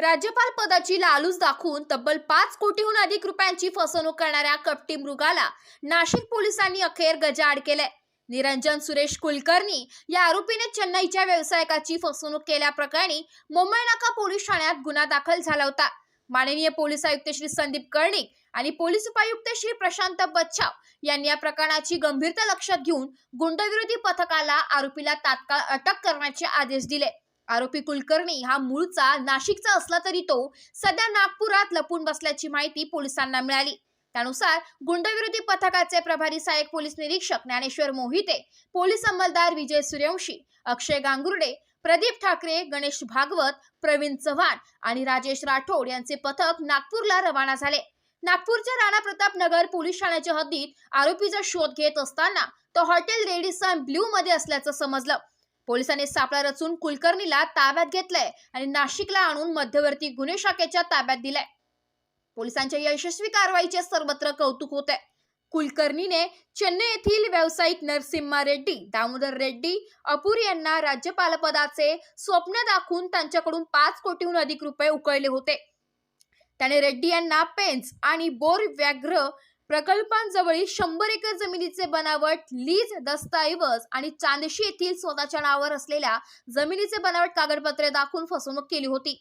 राज्यपाल पदाची लालूच दाखवून तब्बल पाच कोटीहून अधिक रुपयांची फसवणूक करणाऱ्या कपटी मृगाला नाशिक पोलिसांनी अखेर गजाआड केलंय. निरंजन सुरेश कुलकर्णी या आरोपीने चेन्नईच्या व्यावसायिकाची फसवणूक केल्याप्रकरणी मुंबई नाका पोलीस ठाण्यात गुन्हा दाखल झाला होता. माननीय पोलीस आयुक्त श्री संदीप कर्णिक आणि पोलीस उपायुक्त श्री प्रशांत बच्छाव यांनी या प्रकरणाची गंभीरता लक्षात घेऊन गुंडविरोधी पथकाला आरोपीला तात्काळ अटक करण्याचे आदेश दिले. आरोपी कुलकर्णी हा मूळचा नाशिकचा असला तरी तो सध्या नागपुरात लपून बसल्याची माहिती पोलिसांना मिळाली. त्यानुसार गुंडविरोधी पथकाचे प्रभारी सहाय्यक पोलीस निरीक्षक ज्ञानेश्वर मोहिते पोलीस अंमलदार विजय सूर्यवंशी अक्षय गांगुर्डे प्रदीप ठाकरे गणेश भागवत प्रवीण चव्हाण आणि राजेश राठोड यांचे पथक नागपूरला रवाना झाले. नागपूरच्या राणा प्रताप नगर पोलीस ठाण्याच्या हद्दीत आरोपीचा शोध घेत असताना तो हॉटेल रेडिसन ब्ल्यू मध्ये असल्याचं समजलं. पोलिसांनी सापळा रचून कुलकर्णीला ताब्यात घेतलंय आणि नाशिकला आणून मध्यवर्ती गुन्हे शाखेच्या ताब्यात दिलंय. पोलिसांच्या यशस्वी कारवाईचे सर्वत्र कौतुक होत आहे कुलकर्णीने चेन्नई येथील व्यावसायिक नरसिम्हा रेड्डी दामोदर रेड्डी अपुरी यांना राज्यपालपदाचे स्वप्न दाखवून त्यांच्याकडून पाच कोटीहून अधिक रुपये उकळले होते. त्याने रेड्डी यांना पेन्स आणि बोर व्याघ्र प्रकल्पांजवळील शंभर एकर जमिनीचे बनावट लीज दस्तऐवज आणि चांदशी येथील स्वतःच्या नावावर असलेल्या जमिनीचे बनावट कागदपत्रे दाखवून फसवणूक केली होती.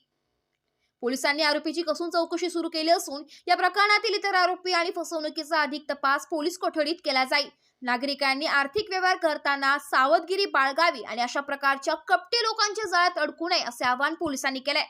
पोलिसांनी आरोपीची कसून चौकशी सुरू केली असून या प्रकरणातील इतर आरोपी आणि फसवणुकीचा अधिक तपास पोलीस कोठडीत केला जाईल नागरिकांनी आर्थिक व्यवहार करताना सावधगिरी बाळगावी आणि अशा प्रकारच्या कपटी लोकांच्या जाळ्यात अडकू नये असे आवाहन पोलिसांनी केलंय.